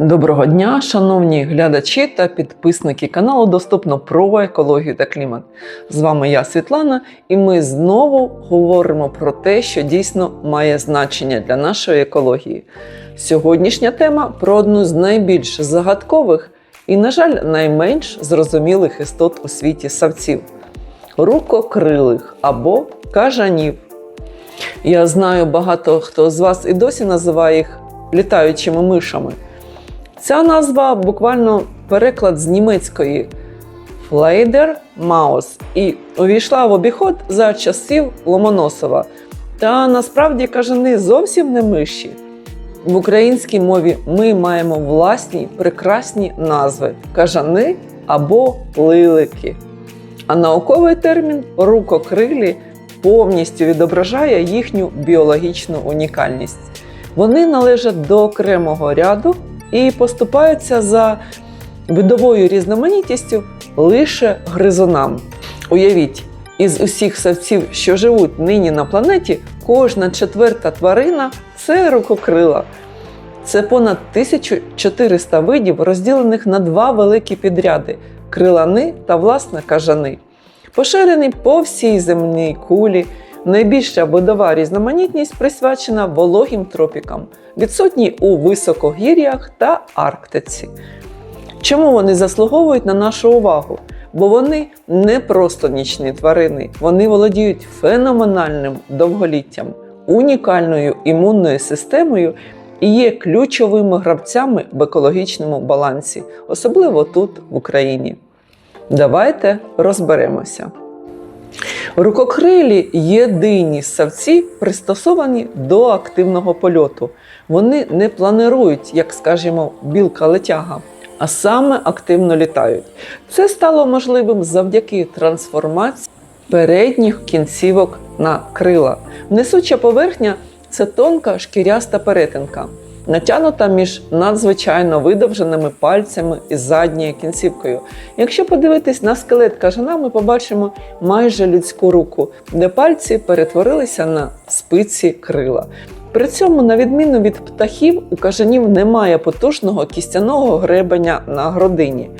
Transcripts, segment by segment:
Доброго дня, шановні глядачі та підписники каналу Доступно про екологію та клімат. З вами я, Світлана, і ми знову говоримо про те, що дійсно має значення для нашої екології. Сьогоднішня тема про одну з найбільш загадкових і, на жаль, найменш зрозумілих істот у світі савців рукокрилих або кажанів. Я знаю, багато хто з вас і досі називає їх літаючими мишами. Ця назва буквально переклад з німецької Флейдер Маус і увійшла в обіход за часів Ломоносова. Та насправді кажани зовсім не миші. В українській мові ми маємо власні прекрасні назви кажани або лилики. А науковий термін рукокрилі повністю відображає їхню біологічну унікальність. Вони належать до окремого ряду і поступаються за видовою різноманітністю лише гризунам. Уявіть, із усіх савців, що живуть нині на планеті, кожна четверта тварина це рукокрила. Це понад 1400 видів, розділених на два великі підряди крилани та власне кажани. Поширений по всій земній кулі. Найбільша видова різноманітність присвячена вологим тропікам, відсутні у високогір'ях та Арктиці. Чому вони заслуговують на нашу увагу? Бо вони не просто нічні тварини, вони володіють феноменальним довголіттям, унікальною імунною системою і є ключовими гравцями в екологічному балансі, особливо тут, в Україні. Давайте розберемося. Рукокрилі єдині савці пристосовані до активного польоту. Вони не планирують, як скажімо, білка-летяга, а саме активно літають. Це стало можливим завдяки трансформації передніх кінцівок на крила. Несуча поверхня це тонка шкіряста перетинка, натягнута між надзвичайно видовженими пальцями і задньою кінцівкою. Якщо подивитись на скелет кажана, ми побачимо майже людську руку, де пальці перетворилися на спиці крила. При цьому, на відміну від птахів, у кажанів немає потужного кістяного гребеня на грудині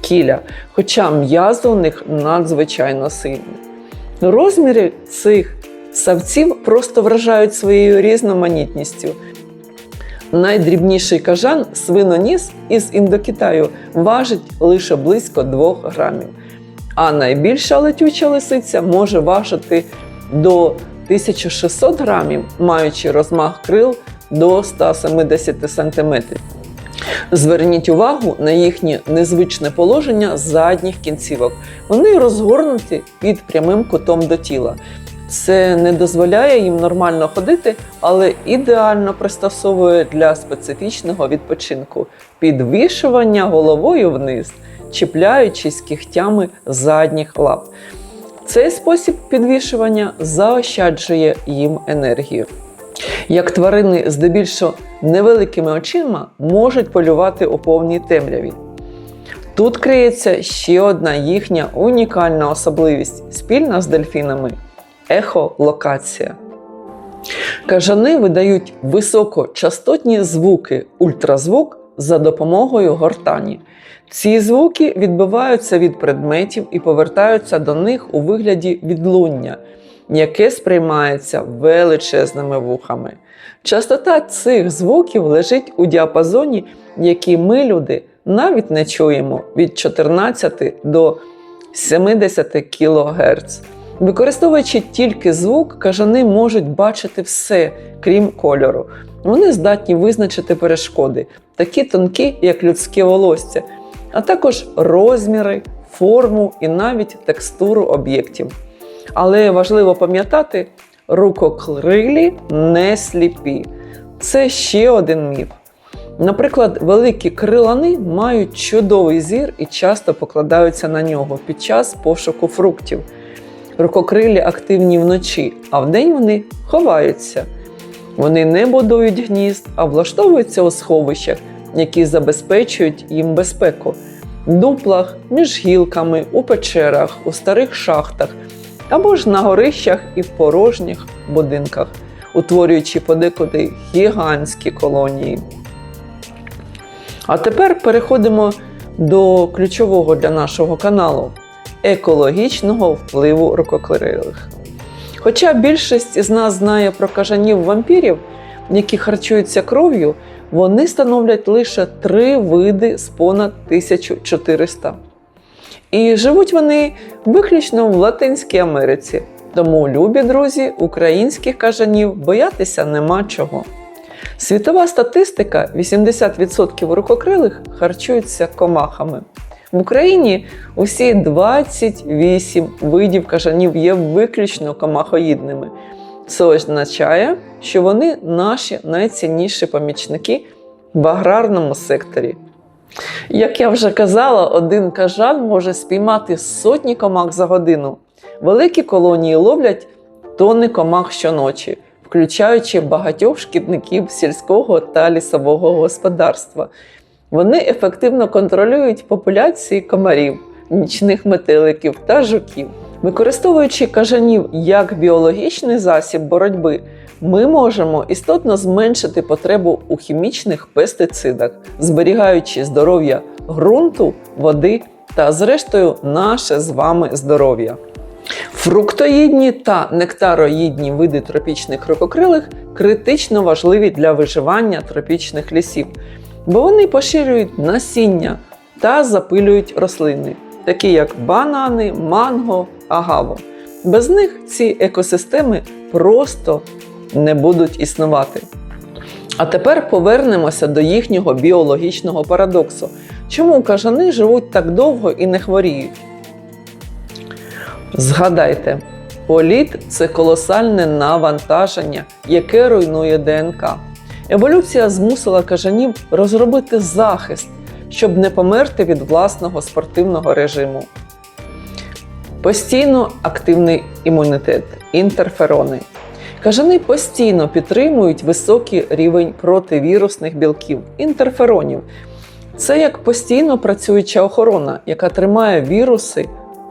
кіля, хоча м'язи у них надзвичайно сильні. Розміри цих савців просто вражають своєю різноманітністю. Найдрібніший кажан свиноніс із Індокитаю важить лише близько 2 грамів, а найбільша летюча лисиця може важити до 1600 грамів, маючи розмах крил до 170 см. Зверніть увагу на їхнє незвичне положення задніх кінцівок. Вони розгорнуті під прямим кутом до тіла. Це не дозволяє їм нормально ходити, але ідеально пристосовує для специфічного відпочинку підвішування головою вниз, чіпляючись кігтями задніх лап. Цей спосіб підвішування заощаджує їм енергію. Як тварини здебільшого невеликими очима можуть полювати у повній темряві. Тут криється ще одна їхня унікальна особливість спільна з дельфінами ехолокація. Кажани видають високочастотні звуки ультразвук за допомогою гортані. Ці звуки відбиваються від предметів і повертаються до них у вигляді відлуння, яке сприймається величезними вухами. Частота цих звуків лежить у діапазоні, який ми, люди, навіть не чуємо від 14 до 70 кГц. Використовуючи тільки звук, кажани можуть бачити все, крім кольору. Вони здатні визначити перешкоди, такі тонкі, як людське волосся, а також розміри, форму і навіть текстуру об'єктів. Але важливо пам'ятати, рукокрилі не сліпі. Це ще один міф. Наприклад, великі крилани мають чудовий зір і часто покладаються на нього під час пошуку фруктів. Рукокрилі активні вночі, а вдень вони ховаються. Вони не будують гнізд, а влаштовуються у сховищах, які забезпечують їм безпеку дуплах, між гілками, у печерах, у старих шахтах або ж на горищах і в порожніх будинках, утворюючи подекуди гігантські колонії. А тепер переходимо до ключового для нашого каналу екологічного впливу рукоклерилих. Хоча більшість із нас знає про кажанів вампірів, які харчуються кров'ю, вони становлять лише три види з понад 1400. І живуть вони виключно в Латинській Америці. Тому, любі друзі, українських кажанів боятися нема чого. Світова статистика: 80% рукокрилих харчуються комахами. В Україні усі 28 видів кажанів є виключно комахоїдними. Це означає, що вони наші найцінніші помічники в аграрному секторі. Як я вже казала, один кажан може спіймати сотні комах за годину. Великі колонії ловлять тонни комах щоночі, включаючи багатьох шкідників сільського та лісового господарства. Вони ефективно контролюють популяції комарів, нічних метеликів та жуків. Використовуючи кажанів як біологічний засіб боротьби, ми можемо істотно зменшити потребу у хімічних пестицидах, зберігаючи здоров'я ґрунту, води та, зрештою, наше з вами здоров'я. Фруктоїдні та нектароїдні види тропічних рукокрилих критично важливі для виживання тропічних лісів, бо вони поширюють насіння та запилюють рослини, такі як банани, манго, агаво. Без них ці екосистеми просто не будуть існувати. А тепер повернемося до їхнього біологічного парадоксу. Чому кажани живуть так довго і не хворіють? Згадайте, політ це колосальне навантаження, яке руйнує ДНК. Еволюція змусила кажанів розробити захист, щоб не померти від власного спортивного режиму. Постійно активний імунітет, інтерферони. Кажани постійно підтримують високий рівень противірусних білків, інтерферонів. Це як постійно працююча охорона, яка тримає віруси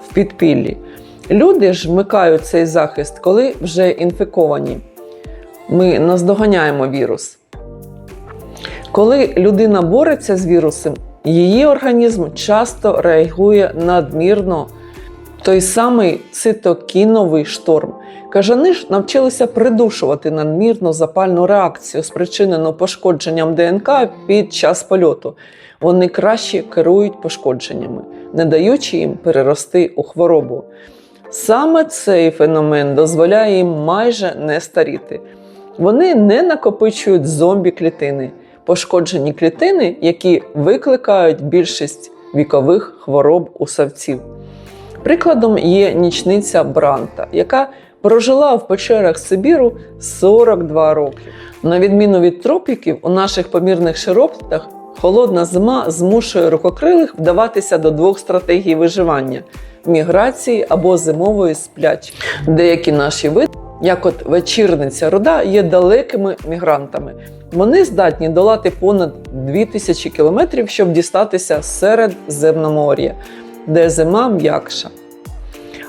в підпіллі. Люди ж вмикають цей захист, коли вже інфіковані. Ми наздоганяємо вірус. Коли людина бореться з вірусом, її організм часто реагує надмірно. Той самий цитокіновий шторм. Кажани ж навчилися придушувати надмірну запальну реакцію, спричинену пошкодженням ДНК під час польоту. Вони краще керують пошкодженнями, не даючи їм перерости у хворобу. Саме цей феномен дозволяє їм майже не старіти. Вони не накопичують зомбі-клітини, пошкоджені клітини, які викликають більшість вікових хвороб у савців. Прикладом є нічниця Бранта, яка прожила в печерах Сибіру 42 роки. На відміну від тропіків, у наших помірних широптах холодна зима змушує рукокрилих вдаватися до двох стратегій виживання міграції або зимової сплячки. Деякі наші види, як от вечірниця руда, є далекими мігрантами. Вони здатні долати понад 2000 кілометрів, щоб дістатися серед земномор'я, де зима м'якша.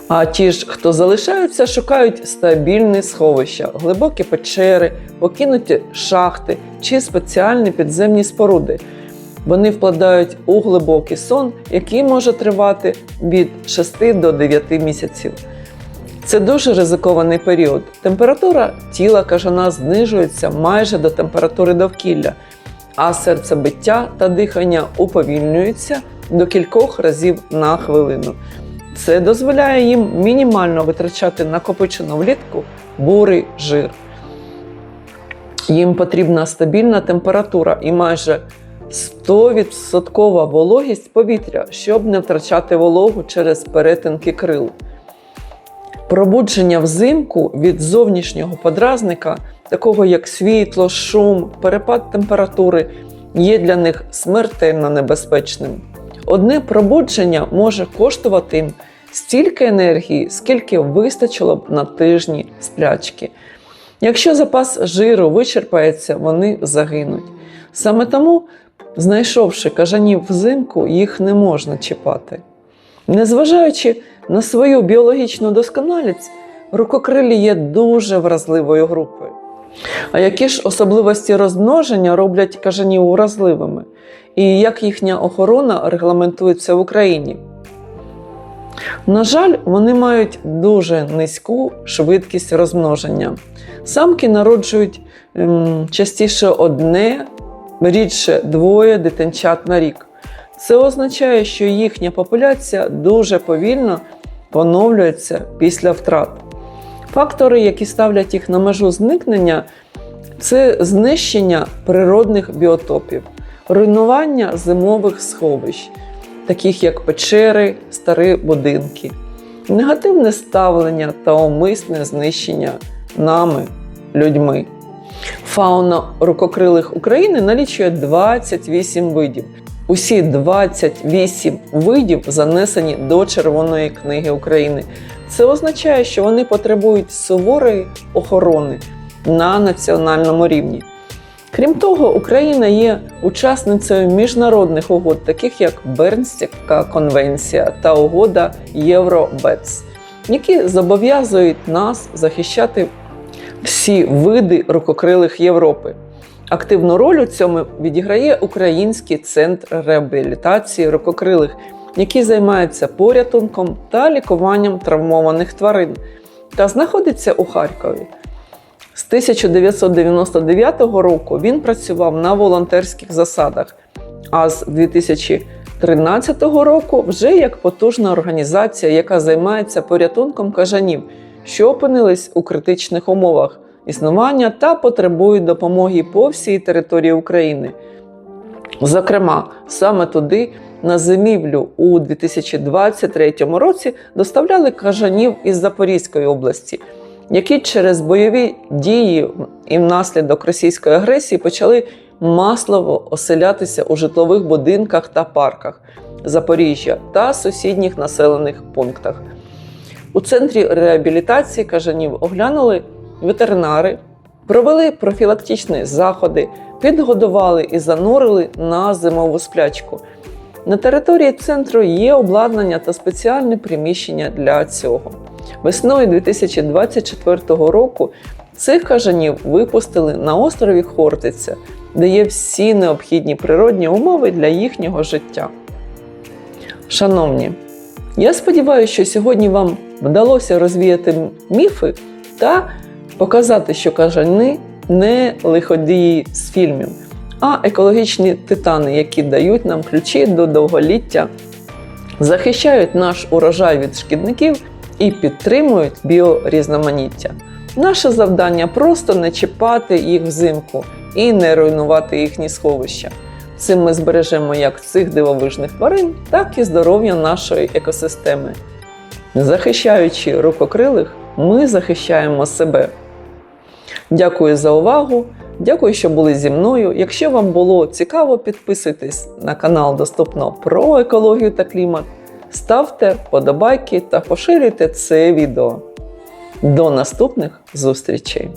А ті ж, хто залишаються, шукають стабільні сховища, глибокі печери, покинуті шахти чи спеціальні підземні споруди. Вони вкладають у глибокий сон, який може тривати від 6 до 9 місяців. Це дуже ризикований період. Температура тіла кажана знижується майже до температури довкілля, а серцебиття та дихання уповільнюються до кількох разів на хвилину. Це дозволяє їм мінімально витрачати накопичену влітку бурий жир. Їм потрібна стабільна температура і майже 100% вологість повітря, щоб не втрачати вологу через перетинки крил. Пробудження взимку від зовнішнього подразника, такого як світло, шум, перепад температури, є для них смертельно небезпечним. Одне пробудження може коштувати їм стільки енергії, скільки вистачило б на тижні сплячки. Якщо запас жиру вичерпається, вони загинуть. Саме тому, знайшовши кажанів взимку, їх не можна чіпати. Незважаючи на свою біологічну досконалість, рукокрилі є дуже вразливою групою. А які ж особливості розмноження роблять кажанів уразливими? І як їхня охорона регламентується в Україні? На жаль, вони мають дуже низьку швидкість розмноження. Самки народжують ем, частіше одне, рідше двоє дитинчат на рік. Це означає, що їхня популяція дуже повільно поновлюється після втрат. Фактори, які ставлять їх на межу зникнення, це знищення природних біотопів, руйнування зимових сховищ, таких як печери, старі будинки, негативне ставлення та умисне знищення нами, людьми. Фауна рукокрилих України налічує 28 видів. Усі 28 видів занесені до Червоної книги України. Це означає, що вони потребують суворої охорони на національному рівні. Крім того, Україна є учасницею міжнародних угод, таких як Бернська конвенція та угода Євробец, які зобов'язують нас захищати всі види рукокрилих Європи. Активну роль у цьому відіграє Український центр реабілітації рукокрилих, який займається порятунком та лікуванням травмованих тварин та знаходиться у Харкові. З 1999 року він працював на волонтерських засадах, а з 2013 року вже як потужна організація, яка займається порятунком кажанів, що опинились у критичних умовах існування та потребують допомоги по всій території України. Зокрема, саме туди на зимівлю у 2023 році доставляли кажанів із Запорізької області, які через бойові дії і внаслідок російської агресії почали масово оселятися у житлових будинках та парках Запоріжжя та сусідніх населених пунктах. У центрі реабілітації кажанів оглянули ветеринари, провели профілактичні заходи, підгодували і занурили на зимову сплячку. На території центру є обладнання та спеціальне приміщення для цього. Весною 2024 року цих кажанів випустили на острові Хортиця, де є всі необхідні природні умови для їхнього життя. Шановні, я сподіваюся, що сьогодні вам вдалося розвіяти міфи та показати, що кажани не лиходії з фільмів, а екологічні титани, які дають нам ключі до довголіття, захищають наш урожай від шкідників і підтримують біорізноманіття. Наше завдання просто не чіпати їх взимку і не руйнувати їхні сховища. Цим ми збережемо як цих дивовижних тварин, так і здоров'я нашої екосистеми. Захищаючи рукокрилих, ми захищаємо себе. Дякую за увагу. Дякую, що були зі мною. Якщо вам було цікаво, підписуйтесь на канал Доступно про екологію та клімат. Ставте вподобайки та поширюйте це відео. До наступних зустрічей!